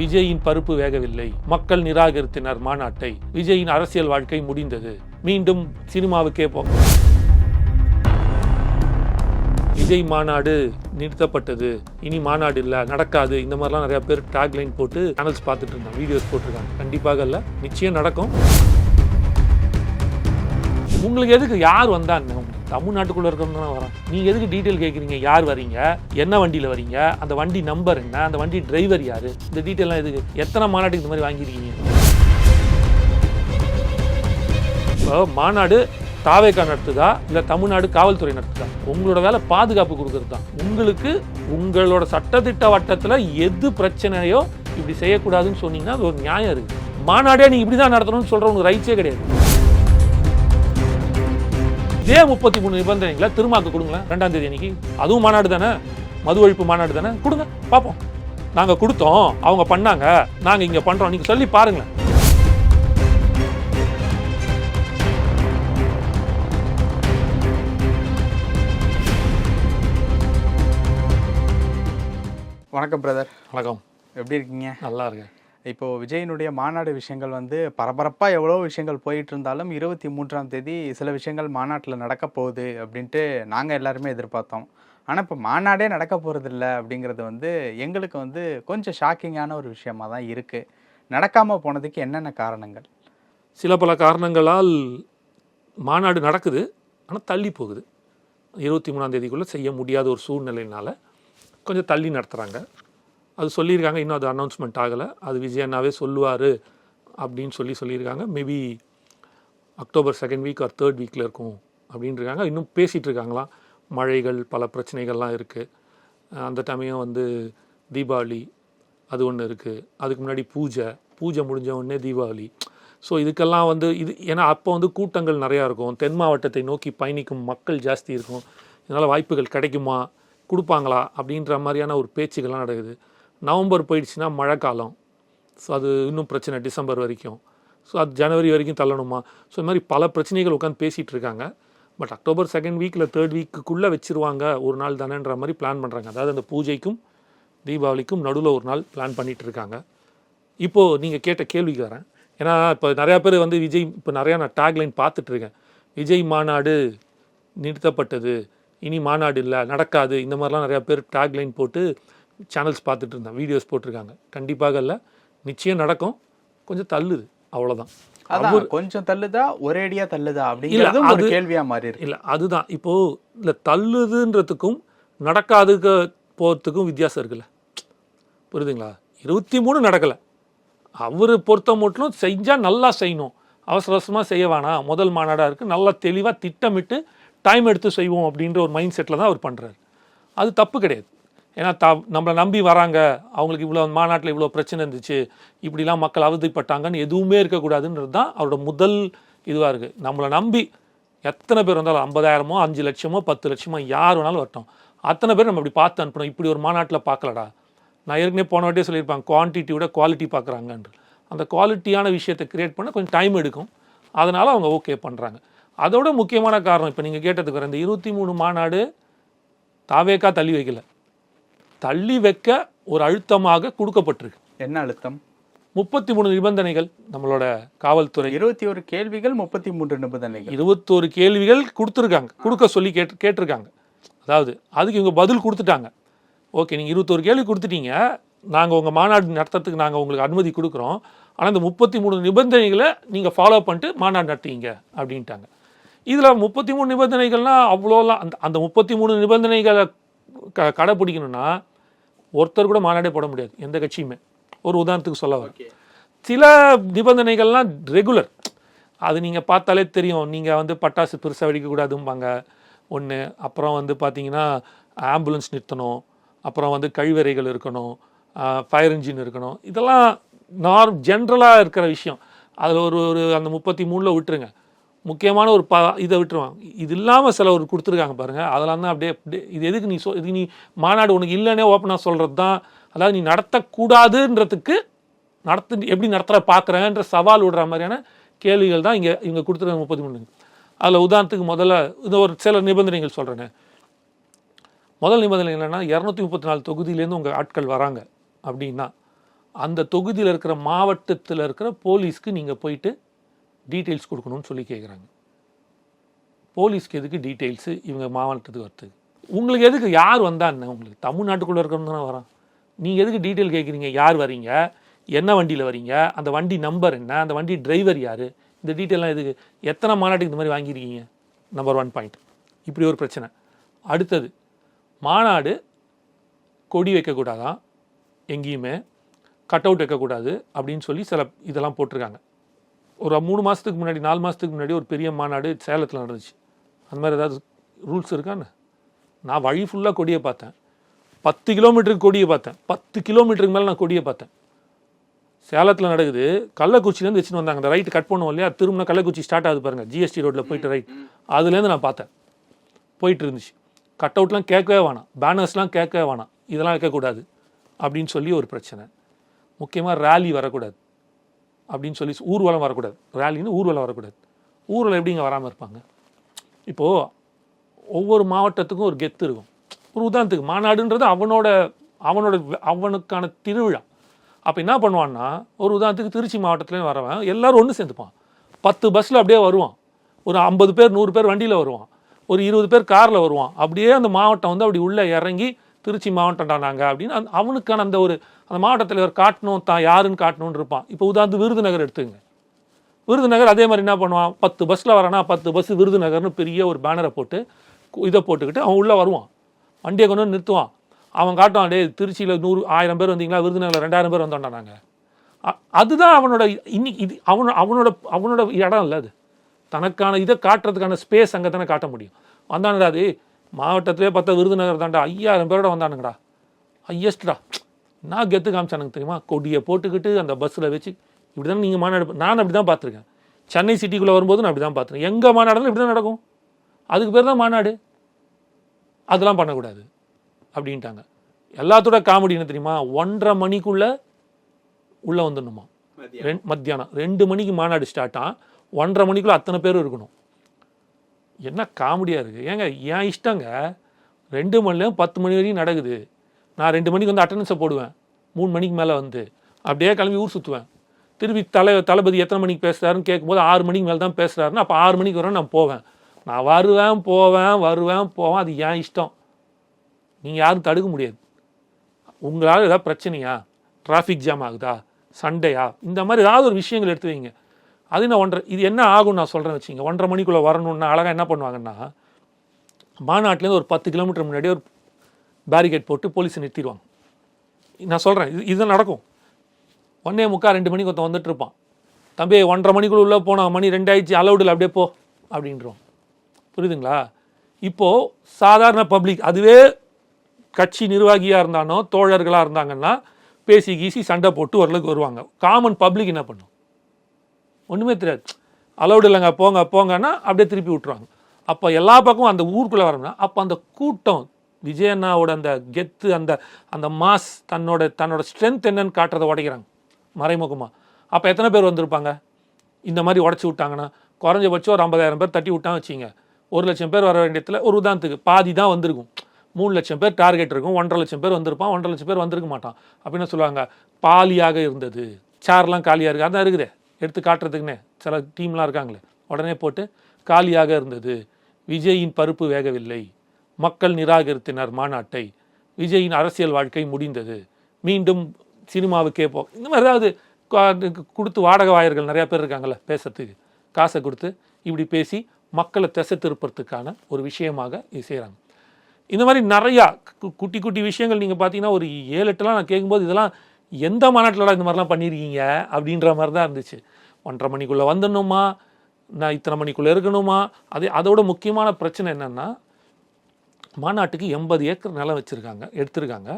விஜயின் பருப்பு வேகவில்லை. மக்கள் நிராகரித்தனர் மாநாட்டை. விஜயின் அரசியல் வாழ்க்கை முடிந்தது. மீண்டும் சினிமாவுக்கே போ விஜய் மாநாடு நிறுத்தப்பட்டது. இனி மாநாடு இல்லை நடக்காது. இந்த மாதிரிலாம் நிறைய பேர் டேக்லைன் போட்டு சேனல்ஸ் பார்த்துட்டு இருந்தாங்க. வீடியோஸ் போட்டிருக்காங்க. கண்டிப்பாக இல்லை. நிச்சயம் நடக்கும். உங்களுக்கு எதுக்கு? யார் வந்தா தமிழ்நாட்டுக்குள்ளே இருக்கிறவங்க தான் வரோம் நீங்கள் எதுக்கு டீட்டெயில் கேட்குறீங்க யார் வரீங்க? என்ன வண்டியில் வரீங்க? அந்த வண்டி நம்பர் என்ன? அந்த வண்டி டிரைவர் யார்? இந்த டீட்டெயிலாம் எதுக்கு? எத்தனை மாநாட்டுக்கு இந்த மாதிரி வாங்கியிருக்கீங்க? இப்போ மாநாடு தாவேக்கா நடத்துதா? இல்லை தமிழ்நாடு காவல்துறை நடத்துதா? உங்களோட வேலை பாதுகாப்பு கொடுக்கறது தான். உங்களுக்கு உங்களோட சட்டத்திட்ட வட்டத்தில் எது பிரச்சனையோ இப்படி செய்யக்கூடாதுன்னு சொன்னீங்கன்னா அது ஒரு நியாயம் இருக்குது மாநாடே நீ இப்படி தான் நடத்தணும்னு சொல்கிற உங்களுக்கு ரைட்ஸே கிடையாது. இதே முப்பத்தி மூணு நிபந்தனைகளை திருமாக்கு கொடுங்களேன். ரெண்டாம் தேதி அன்னைக்கு. அதுவும் மாநாடு தானே? மது ஒழிப்பு மாநாடு தானே? கொடுங்க பார்ப்போம். நாங்கள் கொடுத்தோம் அவங்க பண்ணாங்க. நாங்கள் இங்கே பண்ணுறோம் நீங்கள் சொல்லி பாருங்களேன். வணக்கம் பிரதர் வணக்கம். எப்படி இருக்கீங்க? நல்லா இருக்கேன். இப்போ விஜயனுடைய மாநாடு விஷயங்கள் வந்து பரபரப்பாக எவ்வளோ விஷயங்கள் போயிட்டு இருந்தாலும் இருபத்தி மூன்றாம் தேதி சில விஷயங்கள் மாநாட்டில் நடக்க போகுது அப்படின்ட்டு நாங்கள் எல்லாருமே எதிர்பார்த்தோம். ஆனால் இப்போ மாநாடே நடக்க போகிறதில்ல அப்படிங்கிறது வந்து எங்களுக்கு வந்து கொஞ்சம் ஷாக்கிங்கான ஒரு விஷயமாக தான் இருக்குது நடக்காமல் போனதுக்கு என்னென்ன காரணங்கள்? சில பல காரணங்களால் மாநாடு நடக்குது ஆனால் தள்ளி போகுது. இருபத்தி மூணாம் தேதிக்குள்ளே செய்ய முடியாத ஒரு சூழ்நிலையினால கொஞ்சம் தள்ளி நடத்துகிறாங்க அது சொல்லியிருக்காங்க. இன்னும் அது அனௌன்ஸ்மெண்ட் ஆகலை. அது விஜய் அண்ணாவே சொல்லுவார் அப்படின்னு சொல்லி சொல்லியிருக்காங்க. Maybe October second week or third வீக்கில் இருக்கும் அப்படின்னு இருக்காங்க இன்னும் பேசிகிட்டு இருக்காங்களாம் மழைகள் பல பிரச்சனைகள்லாம் இருக்குது அந்த டைமையும் வந்து தீபாவளி அது ஒன்று இருக்குது அதுக்கு முன்னாடி பூஜை. பூஜை முடிஞ்ச உடனே தீபாவளி. ஸோ இதுக்கெல்லாம் வந்து இது ஏன்னா அப்போ வந்து கூட்டங்கள் நிறையா இருக்கும். தென் மாவட்டத்தை நோக்கி பயணிக்கும் மக்கள் ஜாஸ்தி இருக்கும். இதனால் வாய்ப்புகள் கிடைக்குமா? கொடுப்பாங்களா? அப்படின்ற மாதிரியான ஒரு பேச்சுக்கள்லாம் நடக்குது. நவம்பர் போயிடுச்சுன்னா மழைக்காலம். ஸோ அது இன்னும் பிரச்சனை டிசம்பர் வரைக்கும். ஸோ அது ஜனவரி வரைக்கும் தள்ளணுமா? ஸோ இந்த மாதிரி பல பிரச்சனைகள் உட்காந்து பேசிகிட்டு இருக்காங்க. பட் அக்டோபர் செகண்ட் வீக்கில் தேர்ட் வீக்குக்குள்ளே வச்சிருவாங்க. ஒரு நாள் தானேன்ற மாதிரி பிளான் பண்ணுறாங்க அதாவது அந்த பூஜைக்கும் தீபாவளிக்கும் நடுவில் ஒரு நாள் பிளான் பண்ணிட்டு இருக்காங்க. இப்போது நீங்கள் கேட்ட கேள்விக்கு வரேன். ஏன்னா இப்போ நிறையா பேர் வந்து விஜய் இப்போ நிறையா நான் டேக்லைன் பார்த்துட்டு இருக்கேன். விஜய் மாநாடு நிறுத்தப்பட்டது. இனி மாநாடு இல்லை நடக்காது. இந்த மாதிரிலாம் நிறையா பேர் டேக்லைன் போட்டு சேனல்ஸ் பார்த்துட்டு இருந்தேன் வீடியோஸ் போட்டிருக்காங்க. கண்டிப்பாக இல்லை நிச்சயம் நடக்கும். கொஞ்சம் தள்ளுது. அவ்வளோதான் அதான் கொஞ்சம் தள்ளுதா ஒரேடியா தள்ளுதா அப்படிங்கிறதும் ஒரு கேள்வியா மாறி இருக்கு. இல்லை அதுதான். இப்போது இல்லை தள்ளுதுன்றதுக்கும் நடக்காதுக்கு போகிறதுக்கும் வித்தியாசம் இருக்குல்ல. புரியுதுங்களா? இருபத்தி மூணு நடக்கலை. அவர் பொறுத்த மட்டும் செஞ்சால் நல்லா செய்யணும். அவசர அவசரமாக செய்ய வேணாம். முதல் மாநாடாக இருக்குது நல்லா தெளிவாக திட்டமிட்டு டைம் எடுத்து செய்வோம் அப்படின்ற ஒரு மைண்ட் செட்டில் தான் அவர் பண்ணுறாரு அது தப்பு கிடையாது. ஏன்னா த நம்மளை நம்பி வராங்க. அவங்களுக்கு இவ்வளோ மாநாட்டில் இவ்வளோ பிரச்சனை இருந்துச்சு. இப்படிலாம் மக்கள் அவதிப்பட்டாங்கன்னு எதுவுமே இருக்கக்கூடாதுன்றது தான் அவரோட முதல் இதுவாக இருக்குது நம்மளை நம்பி எத்தனை பேர் வந்தாலும் ஐம்பதாயிரமோ அஞ்சு லட்சமோ பத்து லட்சமோ யார் வேணாலும் வரட்டும். அத்தனை பேர் நம்ம இப்படி பார்த்து அனுப்பணும். இப்படி ஒரு மாநாட்டில் பார்க்கலடா. நான் ஏற்கனவே போன வாட்டியே சொல்லியிருப்பாங்க குவான்டிட்டி விட குவாலிட்டி பார்க்குறாங்கன்ற அந்த குவாலிட்டியான விஷயத்தை கிரியேட் பண்ண கொஞ்சம் டைம் எடுக்கும். அதனால் அவங்க ஓகே பண்ணுறாங்க அதோட முக்கியமான காரணம் இப்போ நீங்கள் கேட்டதுக்கு வர இந்த இருபத்தி மூணு மாநாடு தாவேக்கா தள்ளி வைக்கல. தள்ளி வைக்க ஒரு அழுத்தமாக கொடுக்கப்பட்டிருக்கு. என்ன அழுத்தம்? முப்பத்தி மூணு நிபந்தனைகள் நம்மளோட காவல்துறை. இருபத்தி ஒரு கேள்விகள் முப்பத்தி மூன்று நிபந்தனைகள். இருபத்தோரு கேள்விகள் கொடுத்துருக்காங்க. கொடுக்க சொல்லி கேட்டு கேட்டிருக்காங்க. அதாவது அதுக்கு இவங்க பதில் கொடுத்துட்டாங்க. ஓகே நீங்கள் இருபத்தோரு கேள்வி கொடுத்துட்டீங்க. நாங்கள் உங்கள் மாநாடு நடத்துறதுக்கு நாங்கள் உங்களுக்கு அனுமதி கொடுக்குறோம். ஆனால் இந்த முப்பத்தி மூணு நிபந்தனைகளை நீங்கள் ஃபாலோ பண்ணிட்டு மாநாடு நடத்தீங்க அப்படின்ட்டாங்க. இதில் முப்பத்தி மூணு நிபந்தனைகள்லாம் அவ்வளோலாம் அந்த அந்த முப்பத்தி மூணு நிபந்தனைகளை க கடைப்பிடிக்கணும்னா ஒருத்தர் கூட மாநாடே போட முடியாது. எந்த கட்சியுமே. ஒரு உதாரணத்துக்கு சொல்ல வரேன். சில நிபந்தனைகள்லாம் ரெகுலர். அது நீங்கள் பார்த்தாலே தெரியும். நீங்கள் வந்து பட்டாசு பெருசாக வெடிக்கக்கூடாதும்பாங்க. ஒன்று அப்புறம் வந்து பார்த்தீங்கன்னா ஆம்புலன்ஸ் நிறுத்தணும். அப்புறம் வந்து கழிவறைகள் இருக்கணும். ஃபயர் இன்ஜின் இருக்கணும். இதெல்லாம் நார் ஜென்ரலாக இருக்கிற விஷயம். அதில் ஒரு ஒரு அந்த முப்பத்தி மூணில் விட்டுருங்க. முக்கியமான ஒரு ப இதை விட்டுருவாங்க. இது இல்லாமல் சில ஒரு கொடுத்துருக்காங்க பாருங்கள் அதெல்லாம் தான் அப்படியே அப்படியே இது எதுக்கு நீ சொ இதுக்கு நீ மாநாடு உனக்கு இல்லைன்னே ஓப்பனாக சொல்கிறது தான். அதாவது நீ நடத்தக்கூடாதுன்றதுக்கு நடத்து எப்படி நடத்துகிற பார்க்குறேன்ற சவால் விடுற மாதிரியான கேள்விகள் தான் இங்கே இவங்க கொடுத்துருக்காங்க முப்பத்தி மூணு. அதில் உதாரணத்துக்கு முதல்ல இந்த ஒரு சில நிபந்தனைகள் சொல்கிறேனே முதல் நிபந்தனை என்னென்னா இரநூத்தி முப்பத்தி நாலு தொகுதியிலேருந்து உங்கள் ஆட்கள் வராங்க அப்படின்னா அந்த தொகுதியில் இருக்கிற மாவட்டத்தில் இருக்கிற போலீஸ்க்கு நீங்கள் போயிட்டு டீட்டெயில்ஸ் கொடுக்கணும்னு சொல்லி கேட்குறாங்க போலீஸ்க்கு எதுக்கு டீட்டெயில்ஸு இவங்க மாவட்டத்துக்கு வரத்துக்கு. உங்களுக்கு எதுக்கு? யார் வந்தா என்ன? உங்களுக்கு தமிழ்நாட்டுக்குள்ளே இருக்கிறவங்க தானே வரான் நீங்கள் எதுக்கு டீட்டெயில் கேட்குறீங்க யார் வரீங்க? என்ன வண்டியில் வரீங்க? அந்த வண்டி நம்பர் என்ன? அந்த வண்டி டிரைவர் யார்? இந்த டீட்டெயிலாம் எதுக்கு? எத்தனை மாநாட்டுக்கு இந்த மாதிரி வாங்கியிருக்கீங்க? நம்பர் ஒன் பாயிண்ட் இப்படி ஒரு பிரச்சனை. அடுத்தது மாநாடு கொடி வைக்கக்கூடாதான் எங்கேயுமே. கட் அவுட் வைக்கக்கூடாது அப்படின்னு சொல்லி சில இதெல்லாம் போட்டிருக்காங்க. ஒரு மூணு மாதத்துக்கு முன்னாடி நாலு மாதத்துக்கு முன்னாடி ஒரு பெரிய மாநாடு சேலத்தில் நடந்துச்சு. அந்த மாதிரி ஏதாவது ரூல்ஸ் இருக்கான்னு நான் வழி ஃபுல்லாக கொடியை பார்த்தேன். பத்து கிலோமீட்டருக்கு கொடியை பார்த்தேன். பத்து கிலோமீட்டருக்கு மேலே நான் கொடியை பார்த்தேன். சேலத்தில் நடக்குது. கள்ளக்குறிச்சிலேருந்து வச்சுன்னு வந்தாங்க. அந்த ரைட்டு கட் பண்ணுவோம் இல்லையா? திரும்ப கள்ளக்குறிச்சி ஸ்டார்ட் ஆகுது பாருங்கள் ஜிஎஸ்டி ரோட்டில் போயிட்டு ரைட் அதுலேருந்து நான் பார்த்தேன். போயிட்டு இருந்துச்சு. கட் அவுட்லாம் கேட்கவே வேணாம். பேனர்ஸ்லாம் கேட்கவே வேணாம். இதெல்லாம் வைக்கக்கூடாது. அப்படின்னு சொல்லி ஒரு பிரச்சனை. முக்கியமாக ரேலி வரக்கூடாது. அப்படின்னு சொல்லி ஊர்வலம் வரக்கூடாது. ரேலின்னு ஊர்வலம் வரக்கூடாது. ஊர்வலம் எப்படிங்க வராமல் இருப்பாங்க? இப்போது ஒவ்வொரு மாவட்டத்துக்கும் ஒரு கெத்து இருக்கும். ஒரு உதாரணத்துக்கு மாநாடுன்றது அவனோட அவனோட அவனுக்கான திருவிழா. அப்போ என்ன பண்ணுவான்னா ஒரு உதாரணத்துக்கு திருச்சி மாவட்டத்துலேயும் வரவன் எல்லோரும் ஒன்று சேர்ந்துப்பான். பத்து பஸ்ஸில் அப்படியே வருவான். ஒரு ஐம்பது பேர் நூறு பேர் வண்டியில் வருவான். ஒரு இருபது பேர் காரில் வருவான். அப்படியே அந்த மாவட்டம் வந்து அப்படி உள்ளே இறங்கி திருச்சி மாவட்டம்டா நாங்கள் அப்படின்னு அந்த- அவனுக்கான அந்த ஒரு அந்த மாவட்ட தலைவர் காட்டணும் தான் யாருன்னு காட்டணும்னு இருப்பான். இப்போ உதாரணத்து விருதுநகர் எடுத்துங்க விருதுநகர் அதே மாதிரி என்ன பண்ணுவான்? பத்து பஸ்ஸில் வரானா பத்து பஸ் விருதுநகர்னு பெரிய ஒரு பேனரை போட்டு இதை போட்டுக்கிட்டு அவன் உள்ளே வருவான். வண்டியை கொண்டு வந்து நிறுத்துவான். அவன் காட்டுவான் டே திருச்சியில் நூறு ஆயிரம் பேர் வந்தீங்களா? விருதுநகரில் ரெண்டாயிரம் பேர் வந்தோம்டா நாங்கள் அதுதான் அவனோட இன்னைக்கு இது அவனோட அவனோட அவனோட இடம் இல்லை அது. தனக்கான இதை காட்டுறதுக்கான ஸ்பேஸ் அங்கே தானே காட்ட முடியும். வந்தானுடா அது மாவட்டத்திலே பார்த்தா விருதுநகர் தாண்டா ஐயாயிரம் பேரோட வந்தானுங்கடா. ஐயஸ்ட்டா நான் கெத்து காமிச்சானுங்க தெரியுமா? கொடியை போட்டுக்கிட்டு அந்த பஸ்ஸில் வச்சு இப்படி தான் நீங்கள் மாநாடு நான் அப்படி தான் பார்த்துருக்கேன். சென்னை சிட்டிக்குள்ளே வரும்போது நான் அப்படி தான் பார்த்துருக்கேன். எங்கள் மாநாடுல இப்படி தான் நடக்கும். அதுக்கு பேர் தான் மாநாடு. அதெல்லாம் பண்ணக்கூடாது. அப்படின்ட்டாங்க. எல்லாத்தோட காமெடி என்ன தெரியுமா? ஒன்றரை மணிக்குள்ளே உள்ளே வந்துடணுமா? ரெண் மத்தியானம். ரெண்டு மணிக்கு மாநாடு ஸ்டார்ட் ஆ ஒன்றரை மணிக்குள்ளே அத்தனை பேரும் இருக்கணும். என்ன காமெடியாக இருக்குது ஏங்க என் இஷ்டங்க ரெண்டு மணிலேயும் பத்து மணி வரைக்கும் நடக்குது. நான் ரெண்டு மணிக்கு வந்து அட்டண்டன்ஸை போடுவேன். மூணு மணிக்கு மேலே வந்து. அப்படியே கிளம்பி ஊர் சுற்றுவேன் திருப்பி தலை தளபதி எத்தனை மணிக்கு பேசுகிறாருன்னு கேட்கும்போது ஆறு மணிக்கு மேலே தான் பேசுகிறாருன்னு அப்போ ஆறு மணிக்கு வரேன் நான் போவேன். நான் வருவேன் போவேன் வருவேன் போவேன். அது என் இஷ்டம். நீங்கள் யாரும் தடுக்க முடியாது. உங்களால் ஏதாவது பிரச்சனையா? டிராஃபிக் ஜாம் ஆகுதா? சண்டையா? இந்த மாதிரி ஏதாவது ஒரு விஷயங்கள் எடுத்து வைங்க. அது நான் ஒன்றரை இது என்ன ஆகும் நான் சொல்கிறேன் வச்சுங்க ஒன்றரை மணிக்குள்ளே வரணுன்னா அழகாக என்ன பண்ணுவாங்கன்னா மாநாட்டிலேருந்து ஒரு பத்து கிலோமீட்டர் முன்னாடி ஒரு பேரிகேட் போட்டு போலீஸை நிறுத்திடுவாங்க. நான் சொல்கிறேன் இது இதுதான் நடக்கும். ஒன்னே முக்கால் ரெண்டு மணிக்கு ஒருத்தன் வந்துட்டு இருப்பான். தம்பி ஒன்றரை மணிக்குள்ள உள்ளே போனால் மணி ரெண்டாயிடுச்சு அலவுடில் அப்படியே போ அப்படின்றோம் புரியுதுங்களா? இப்போது சாதாரண பப்ளிக் அதுவே கட்சி நிர்வாகியாக இருந்தானோ தோழர்களாக இருந்தாங்கன்னா பேசி கீசி சண்டை போட்டு ஓரளவுக்கு வருவாங்க. காமன் பப்ளிக் என்ன பண்ணும்? ஒன்றுமே தெரியாது. அலௌடு இல்லைங்க போங்க போங்கன்னா அப்படியே திருப்பி விட்டுருவாங்க. அப்போ எல்லா பக்கமும் அந்த ஊருக்குள்ளே வரணும்னா அப்போ அந்த கூட்டம் விஜயண்ணாவோட அந்த கெத்து அந்த அந்த மாஸ் தன்னோட தன்னோட ஸ்ட்ரென்த் என்னன்னு காட்டுறதை உடைக்கிறாங்க மறைமுகமாக அப்போ எத்தனை பேர் வந்திருப்பாங்க? இந்த மாதிரி உடச்சி விட்டாங்கன்னா குறைஞ்சபட்சம் ஒரு ஐம்பதாயிரம் பேர் தட்டி விட்டாங்க வச்சிங்க ஒரு லட்சம் பேர் வர வேண்டியதுல ஒரு உதாரணத்துக்கு பாதி தான் வந்திருக்கும். மூணு லட்சம் பேர் டார்கெட் இருக்கும் ஒன்றரை லட்சம் பேர் வந்திருப்பான் ஒன்றரை லட்சம் பேர் வந்திருக்க மாட்டான். அப்படின்னு சொல்லுவாங்க பாலியாக இருந்தது. சேர்லாம் காலியாக இருக்குது அதான் இருக்குதே. எடுத்து காட்டுறதுக்குன்னே சில டீம்லாம் இருக்காங்களே. உடனே போட்டு காலியாக இருந்தது. விஜயின் பருப்பு வேகவில்லை. மக்கள் நிராகரித்தினர் மாநாட்டை. விஜயின் அரசியல் வாழ்க்கை முடிந்தது. மீண்டும் சினிமாவுக்கே போ இந்த மாதிரி ஏதாவது கொடுத்து வாடகை வாயர்கள் நிறையா பேர் இருக்காங்கல்ல பேசுறதுக்கு. காசை கொடுத்து இப்படி பேசி மக்களை திசை திருப்பறதுக்கான ஒரு விஷயமாக இது செய்கிறாங்க இந்த மாதிரி நிறையா கு- குட்டி குட்டி விஷயங்கள் நீங்கள் பார்த்தீங்கன்னா ஒரு ஏழு எட்டுலாம் நான் கேட்கும்போது இதெல்லாம் எந்த மாநாட்டிலடா இந்த மாதிரிலாம் பண்ணியிருக்கீங்க அப்படின்ற மாதிரி தான் இருந்துச்சு. ஒன்றரை மணிக்குள்ளே வந்துடணுமா? நான் இத்தனை மணிக்குள்ளே இருக்கணுமா? அது அதோட முக்கியமான பிரச்சனை என்னென்னா மாநாட்டுக்கு எண்பது ஏக்கர் நிலம் வச்சுருக்காங்க எடுத்திருக்காங்க.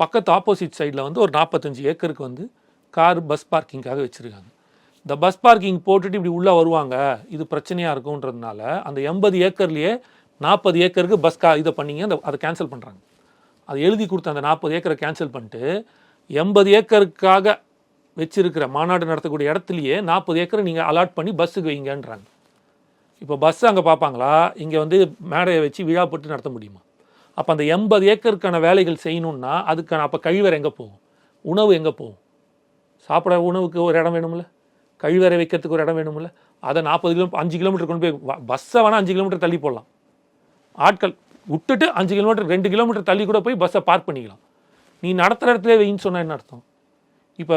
பக்கத்து ஆப்போசிட் சைடில் வந்து ஒரு நாற்பத்தஞ்சு ஏக்கருக்கு வந்து கார் பஸ் பார்க்கிங்காக வச்சுருக்காங்க. இந்த பஸ் பார்க்கிங் போட்டுட்டு இப்படி உள்ளே வருவாங்க இது பிரச்சனையாக இருக்குன்றதுனால அந்த எண்பது ஏக்கர்லேயே நாற்பது ஏக்கருக்கு பஸ் கா இதை பண்ணிங்க அந்த அதை கேன்சல் பண்ணுறாங்க அதை எழுதி கொடுத்த அந்த நாற்பது ஏக்கரை கேன்சல் பண்ணிட்டு எண்பது ஏக்கருக்காக வச்சிருக்கிற மாநாடு நடத்தக்கூடிய இடத்துலையே நாற்பது ஏக்கர் நீங்கள் அலாட் பண்ணி பஸ்ஸுக்கு வைங்கன்றாங்க. இப்போ பஸ் அங்கே பார்ப்பாங்களா? இங்கே வந்து மேடையை வச்சு விழா போட்டு நடத்த முடியுமா? அப்போ அந்த எண்பது ஏக்கருக்கான வேலைகள் செய்யணும்னா அதுக்கான அப்போ கழிவறை எங்கே போகும்? உணவு எங்கே போகும்? சாப்பிட உணவுக்கு ஒரு இடம் வேணும்ல? கழிவறை வைக்கிறதுக்கு ஒரு இடம் வேணும்ல? அதை நாற்பது கிலோ அஞ்சு கிலோமீட்டர் கொண்டு போய் பஸ்ஸை வேணால் அஞ்சு கிலோமீட்டர் தள்ளி போடலாம். ஆட்கள் விட்டுட்டு அஞ்சு கிலோமீட்டர் ரெண்டு கிலோமீட்டர் தள்ளி கூட போய் பஸ்ஸை பார்க் பண்ணிக்கலாம். நீ நடத்துகிற இடத்துல வெயின்னு சொன்னால் என்ன அர்த்தம்? இப்போ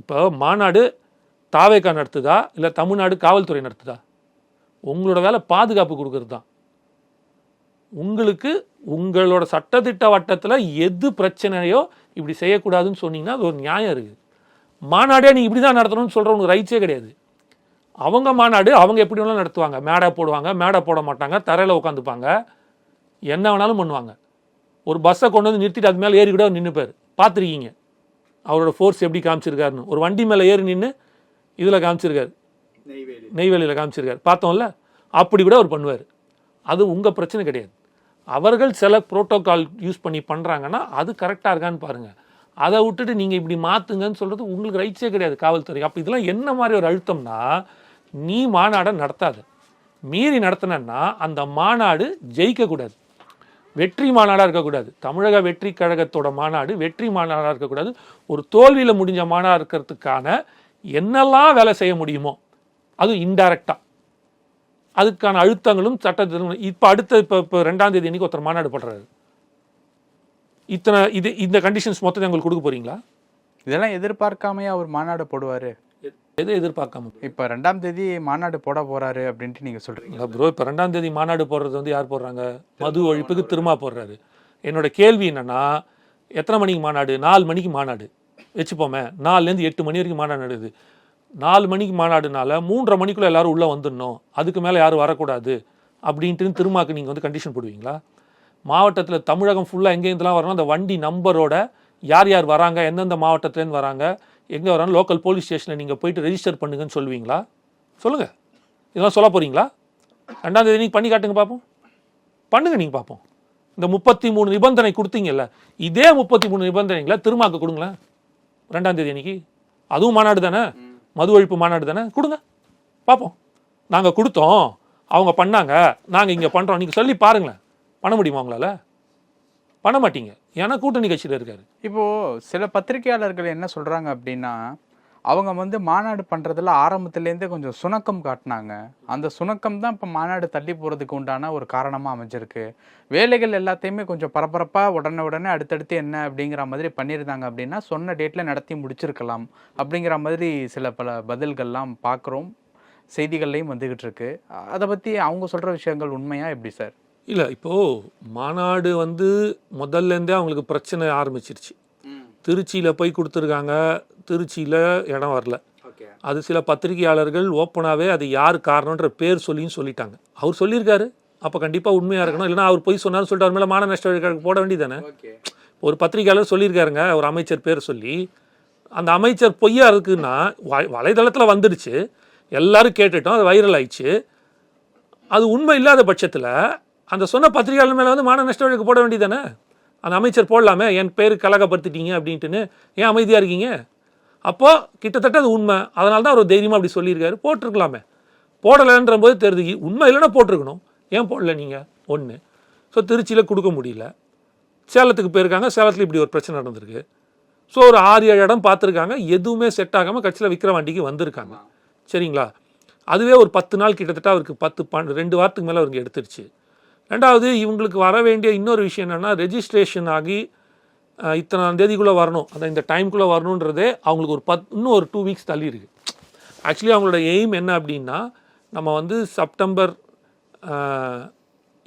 இப்போ மாநாடு தாவேக்கா நடத்துதா? இல்லை தமிழ்நாடு காவல்துறை நடத்துதா? உங்களோட வேலை பாதுகாப்பு கொடுக்கறது தான் உங்களுக்கு உங்களோட சட்டத்திட்ட வட்டத்தில் எது பிரச்சனையோ இப்படி செய்யக்கூடாதுன்னு சொன்னீங்கன்னா அது ஒரு நியாயம் இருக்குது மாநாடே நீ இப்படி தான் நடத்தணும்னு சொல்கிறவங்க ரைட்ஸே கிடையாது. அவங்க மாநாடு அவங்க எப்படி வேணாலும் நடத்துவாங்க. மேடை போடுவாங்க மேடை போட மாட்டாங்க தரையில் உட்காந்துப்பாங்க. என்ன வேணாலும் பண்ணுவாங்க. ஒரு பஸ்ஸை கொண்டு வந்து நிறுத்திட்டு அது மேலே ஏறி கூட நின்றுப்பார் பார்த்துருக்கீங்க. அவரோட ஃபோர்ஸ் எப்படி காமிச்சிருக்காருன்னு. ஒரு வண்டி மேலே ஏறி நின்று இதில் காமிச்சிருக்காரு. நெய்வேலியில் காமிச்சிருக்காரு. பார்த்தோம்ல? அப்படி கூட அவர் பண்ணுவார். அது உங்கள் பிரச்சனை கிடையாது. அவர்கள் சில புரோட்டோகால் யூஸ் பண்ணி பண்ணுறாங்கன்னா அது கரெக்டாக இருக்கான்னு பாருங்கள் அதை விட்டுட்டு நீங்கள் இப்படி மாற்றுங்கன்னு சொல்கிறது உங்களுக்கு ரைட்ஸே கிடையாது காவல்துறை. அப்போ இதெல்லாம் என்ன மாதிரி ஒரு அழுத்தம்னா நீ மாநாடை நடத்தாத. மீறி நடத்தினா அந்த மாநாடு ஜெயிக்கக்கூடாது. வெற்றி மாநாடாக இருக்கக்கூடாது. தமிழக வெற்றி கழகத்தோட மாநாடு வெற்றி மாநாடாக இருக்கக்கூடாது. ஒரு தோல்வியில் முடிஞ்ச மாநாடு இருக்கிறதுக்கான என்னெல்லாம் வேலை செய்ய முடியுமோ அது இன்டைரக்டாக அதுக்கான அழுத்தங்களும் சட்டத்திலும் இப்போ அடுத்த இப்போ இப்போ ரெண்டாம் தேதி அன்னைக்கு ஒருத்தர் மாநாடு போடுறாரு. இத்தனை இது இந்த கண்டிஷன்ஸ் மொத்தத்தை உங்களுக்கு கொடுக்க போறீங்களா? இதெல்லாம் எதிர்பார்க்காமையே அவர் மாநாடு போடுவார்? எதை எதிர்பார்க்காம? இப்போ ரெண்டாம் தேதி மாநாடு போட போறாரு அப்படின்ட்டு நீங்க சொல்றீங்க. ப்ரோ இப்போ ரெண்டாம் தேதி மாநாடு போடுறது வந்து யார் போடுறாங்க? மது ஒழிப்புக்கு திருமா போடுறாரு. என்னோட கேள்வி என்னன்னா எத்தனை மணிக்கு மாநாடு? நாலு மணிக்கு மாநாடு. வச்சுப்போமே நாலுலேருந்து எட்டு மணி வரைக்கும் மாநாடு நடக்குது. நாலு மணிக்கு மாநாடுனால மூன்றரை மணிக்குள்ள எல்லாரும் உள்ளே வந்துடணும். அதுக்கு மேலே யாரும் வரக்கூடாது. அப்படின்ட்டு திருமாக்கு நீங்கள் வந்து கண்டிஷன் போடுவீங்களா? மாவட்டத்தில் தமிழகம் ஃபுல்லாக எங்கேருந்துலாம் வரணும்? அந்த வண்டி நம்பரோட யார் யார் வராங்க? எந்தெந்த மாவட்டத்துலேருந்து வராங்க? எங்கே வராங்க லோக்கல் போலீஸ் ஸ்டேஷனில் நீங்கள் போயிட்டு ரெஜிஸ்டர் பண்ணுங்கன்னு சொல்லுவீங்களா? சொல்லுங்கள் இதெல்லாம் சொல்ல போகிறீங்களா ரெண்டாம் தேதி நீங்கள் பண்ணி காட்டுங்க பார்ப்போம். பண்ணுங்கள் நீங்கள் பார்ப்போம். இந்த முப்பத்தி மூணு நிபந்தனை கொடுத்தீங்கல்ல இதே முப்பத்தி மூணு நிபந்தனைகளை திருமாக்க கொடுங்களேன். ரெண்டாம் தேதி அன்னைக்கு. அதுவும் மாநாடு தானே? மது ஒழிப்பு மாநாடு தானே? கொடுங்க. பார்ப்போம். நாங்கள் கொடுத்தோம். அவங்க பண்ணாங்க. நாங்கள் இங்கே பண்ணுறோம் நீங்கள் சொல்லி பாருங்களேன். பண்ண முடியுமா உங்களால்? பண்ண மாட்டீங்க. ஏன்னா கூட்டணி கட்சியில் இருக்காரு. இப்போது சில பத்திரிகையாளர்கள் என்ன சொல்கிறாங்க அப்படின்னா அவங்க வந்து மாநாடு பண்ணுறதுல ஆரம்பத்துலேருந்தே கொஞ்சம் சுணக்கம் காட்டினாங்க. அந்த சுணக்கம் தான் இப்போ மாநாடு தள்ளி போகிறதுக்கு உண்டான ஒரு காரணமாக அமைஞ்சிருக்கு. வேலைகள் எல்லாத்தையுமே கொஞ்சம் பரபரப்பாக உடனே உடனே அடுத்தடுத்து என்ன அப்படிங்கிற மாதிரி பண்ணியிருந்தாங்க அப்படின்னா சொன்ன டேட்டில் நடத்தி முடிச்சிருக்கலாம் அப்படிங்கிற மாதிரி சில பல பதில்கள்லாம் பார்க்குறோம். செய்திகள்லையும் வந்துக்கிட்டு இருக்கு. அதை பற்றி அவங்க சொல்கிற விஷயங்கள் உண்மையாக எப்படி சார்? இல்லை இப்போது மாநாடு வந்து முதல்லேருந்தே அவங்களுக்கு பிரச்சனை ஆரம்பிச்சிருச்சு. திருச்சியில் போய் கொடுத்துருக்காங்க. திருச்சியில் இடம் வரல. அது சில பத்திரிகையாளர்கள் ஓப்பனாகவே அது யார் காரணன்ற பேர் சொல்லின்னு சொல்லிட்டாங்க. அவர் சொல்லியிருக்காரு. அப்போ கண்டிப்பாக உண்மையாக இருக்கணும். இல்லைன்னா அவர் போய் சொன்னார்னு சொல்லிட்டு அவர் மேலே மான நஷ்ட வழக்கு போட வேண்டியதானே ஒரு பத்திரிகையாளர் சொல்லியிருக்காருங்க ஒரு அமைச்சர் பேர் சொல்லி. அந்த அமைச்சர் பொய்யா இருக்குன்னா வ- வலைதளத்தில் வந்துடுச்சு எல்லாரும் கேட்டுட்டோம் அது வைரல் ஆயிடுச்சு. அது உண்மை இல்லாத பட்சத்தில் அந்த சொன்ன பத்திரிகையாளர் மேலே வந்து மான நஷ்ட வழக்கு போட வேண்டியதானே அந்த அமைச்சர் போடலாமே என் பேர் கலகப்படுத்திட்டீங்க அப்படின்ட்டுன்னு. ஏன் அமைதியாக இருக்கீங்க? அப்போது கிட்டத்தட்ட அது உண்மை. அதனால தான் அவர் தைரியமாக அப்படி சொல்லியிருக்காரு. போட்டிருக்கலாமே. போடலைன்ற போது தெரியுது உண்மை இல்லைன்னா போட்டிருக்கணும். ஏன் போடல நீங்கள் ஒன்று ஸோ திருச்சியில் கொடுக்க முடியல. சேலத்துக்கு போயிருக்காங்க. சேலத்தில் இப்படி ஒரு பிரச்சனை நடந்திருக்கு. ஸோ ஒரு ஆறு ஏழு இடம் பார்த்துருக்காங்க. எதுவுமே செட் ஆகாமல் கட்சியில் விற்கிற வண்டிக்கு வந்திருக்காங்க. சரிங்களா? அதுவே ஒரு பத்து நாள் கிட்டத்தட்ட அவருக்கு பத்து பன் ரெண்டு வாரத்துக்கு மேலே அவருக்கு எடுத்துருச்சு. ரெண்டாவது இவங்களுக்கு வர வேண்டிய இன்னொரு விஷயம் என்னென்னா ரெஜிஸ்ட்ரேஷன் ஆகி இத்தனாம் தேதிக்குள்ளே வரணும். அந்த இந்த டைம்குள்ளே வரணுன்றதே அவங்களுக்கு ஒரு பத் இன்னும் ஒரு டூ வீக்ஸ் தள்ளி இருக்கு. ஆக்சுவலி அவங்களோட எய்ம் என்ன அப்படின்னா நம்ம வந்து செப்டம்பர்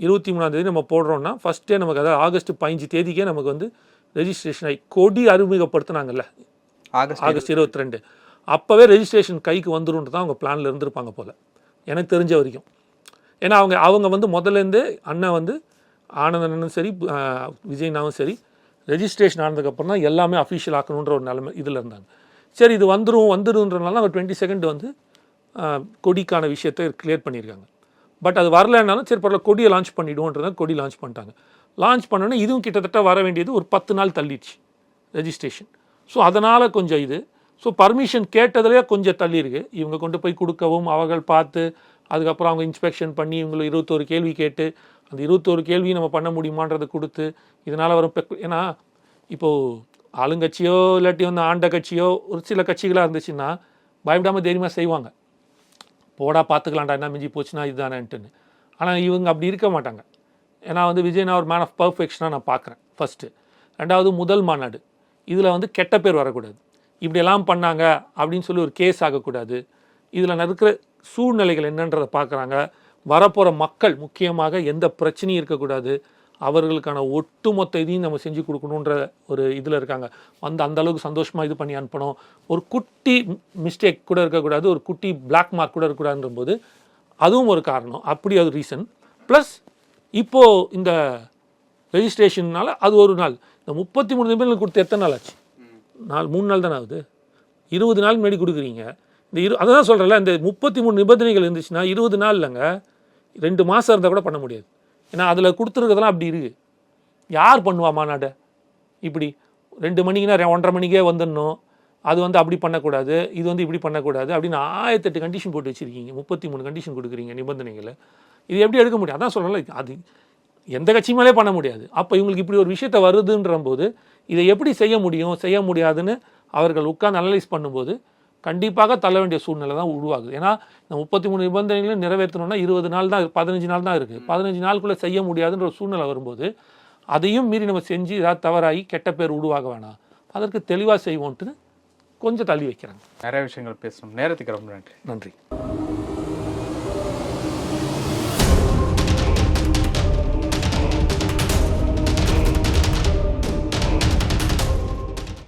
இருபத்தி மூணாம் தேதி நம்ம போடுறோம்னா ஃபஸ்ட்டே நமக்கு அதாவது ஆகஸ்ட் பதினஞ்சு தேதிக்கே நமக்கு வந்து ரெஜிஸ்ட்ரேஷன் ஆகி கொடி அறிமுகப்படுத்தினாங்கல்ல. ஆகஸ்ட் ஆகஸ்ட் இருபத்தி ரெண்டு. அப்போவே ரெஜிஸ்ட்ரேஷன் கைக்கு வந்துருன்றது தான் அவங்க பிளானில் இருந்திருப்பாங்க போல். எனக்கு தெரிஞ்ச வரைக்கும். ஏன்னா அவங்க அவங்க வந்து முதல்லேருந்து அண்ணன் வந்து ஆனந்தனும் சரி விஜய்னாவும் சரி ரெஜிஸ்ட்ரேஷன் ஆனதுக்கப்புறம் தான் எல்லாமே அஃபிஷியல் ஆக்கணுன்ற ஒரு நிலைமை இதில் இருந்தாங்க. சரி இது வந்துடும் வந்துடுன்றனால அவங்க டுவெண்ட்டி செகண்ட் வந்து கொடிக்கான விஷயத்தை கிளியர் பண்ணியிருக்காங்க. பட் அது வரலனாலும் சரி பரவாயில்ல கொடியை லான்ச் பண்ணிவிடுவோன்றதை கொடி லான்ச் பண்ணிட்டாங்க. லான்ச் பண்ணோன்னே இதுவும் கிட்டத்தட்ட வர வேண்டியது ஒரு பத்து நாள் தள்ளிடுச்சு ரெஜிஸ்ட்ரேஷன் ஸோ அதனால் கொஞ்சம் இது. ஸோ பர்மிஷன் கேட்டதுலேயே கொஞ்சம் தள்ளியிருக்கு. இவங்க கொண்டு போய் கொடுக்கவும் அவர்கள் பார்த்து அதுக்கப்புறம் அவங்க இன்ஸ்பெக்ஷன் பண்ணி இவங்களை இருபத்தோரு கேள்வி கேட்டு அந்த இருபத்தோரு கேள்வி நம்ம பண்ண முடியுமான்றதை கொடுத்து இதனால் வரும் ஏன்னா இப்போது ஆளுங்கட்சியோ இல்லாட்டி வந்து ஆண்ட கட்சியோ ஒரு சில கட்சிகளாக இருந்துச்சுன்னா பயப்படாமல் தைரியமாக செய்வாங்க. போடா பார்த்துக்கலாம்டா என்ன மிஞ்சி போச்சுன்னா இதுதானேன்ட்டுன்னு. ஆனால் இவங்க அப்படி இருக்க மாட்டாங்க. ஏன்னா வந்து விஜய் நான் ஒரு மேன் ஆஃப் பர்ஃபெக்ஷனாக நான் பார்க்குறேன் ஃபஸ்ட்டு ரெண்டாவது முதல் மாநாடு. இதில் வந்து கெட்ட பேர் வரக்கூடாது. இப்படியெல்லாம் பண்ணாங்க அப்படின்னு சொல்லி ஒரு கேஸ் ஆகக்கூடாது. இதில் இருக்கிற சூழ்நிலைகள் என்னன்றதை பார்க்குறாங்க. வரப்போகிற மக்கள் முக்கியமாக எந்த பிரச்சனையும் இருக்கக்கூடாது. அவர்களுக்கான ஒட்டுமொத்த இதையும் நம்ம செஞ்சு கொடுக்கணுன்ற ஒரு இதில் இருக்காங்க. வந்து அந்த அளவுக்கு சந்தோஷமாக இது பண்ணி அனுப்பணும். ஒரு குட்டி மிஸ்டேக் கூட இருக்கக்கூடாது. ஒரு குட்டி பிளாக் மார்க் கூட இருக்கக்கூடாதுன்ற போது அதுவும் ஒரு காரணம். அப்படி அது ரீசன் ப்ளஸ் இப்போது இந்த ரெஜிஸ்ட்ரேஷன்னால அது ஒரு நாள். இந்த முப்பத்தி மூணு நிமிடங்கள் கொடுத்து எத்தனை நாள் ஆச்சு? நாள் மூணு நாள் தானே ஆகுது? இருபது நாள் முன்னாடி கொடுக்குறீங்க. இந்த இரு அதை தான் சொல்கிறேன்ல இந்த முப்பத்தி மூணு நிபந்தனைகள் இருந்துச்சுன்னா இருபது நாள் இல்லைங்க ரெண்டு மாதம் இருந்தால் கூட பண்ண முடியாது. ஏன்னா அதில் கொடுத்துருக்கிறதெல்லாம் அப்படி இருக்குது யார் பண்ணுவா மாநாட்டை இப்படி ரெண்டு மணிக்குனா ஒன்றரை மணிக்கே வந்துடணும். அது வந்து அப்படி பண்ணக்கூடாது இது வந்து இப்படி பண்ணக்கூடாது அப்படின்னு ஆயிரத்தெட்டு கண்டிஷன் போட்டு வச்சுருக்கீங்க. முப்பத்தி மூணு கண்டிஷன் கொடுக்குறீங்க நிபந்தனைகளை. இது எப்படி எடுக்க முடியும்? அதான் சொல்கிறேன்ல அது எந்த கட்சி பண்ண முடியாது. அப்போ இவங்களுக்கு இப்படி ஒரு விஷயத்த வருதுன்ற போது இதை எப்படி செய்ய முடியும் செய்ய முடியாதுன்னு அவர்கள் உட்கார்ந்து அனலைஸ் பண்ணும்போது கண்டிப்பாக தள்ள வேண்டிய சூழ்நிலை தான் உருவாகுது. ஏன்னா இந்த முப்பத்தி மூணு நிபந்தனைகளையும் நிறைவேற்றணும்னா இருபது நாள் தான் பதினஞ்சு நாள் தான் இருக்குது பதினஞ்சு நாளுக்குள்ளே செய்ய முடியாதுன்ற ஒரு சூழ்நிலை வரும்போது அதையும் மீறி நம்ம செஞ்சு ஏதாவது தவறாகி கெட்ட பேர் உருவாக வேணாம். அதற்கு தெளிவாக செய்வோன்ட்டு கொஞ்சம் தள்ளி வைக்கிறாங்க நிறைய விஷயங்கள் பேசணும். நேரத்துக்கு ரொம்ப நன்றி. நன்றி.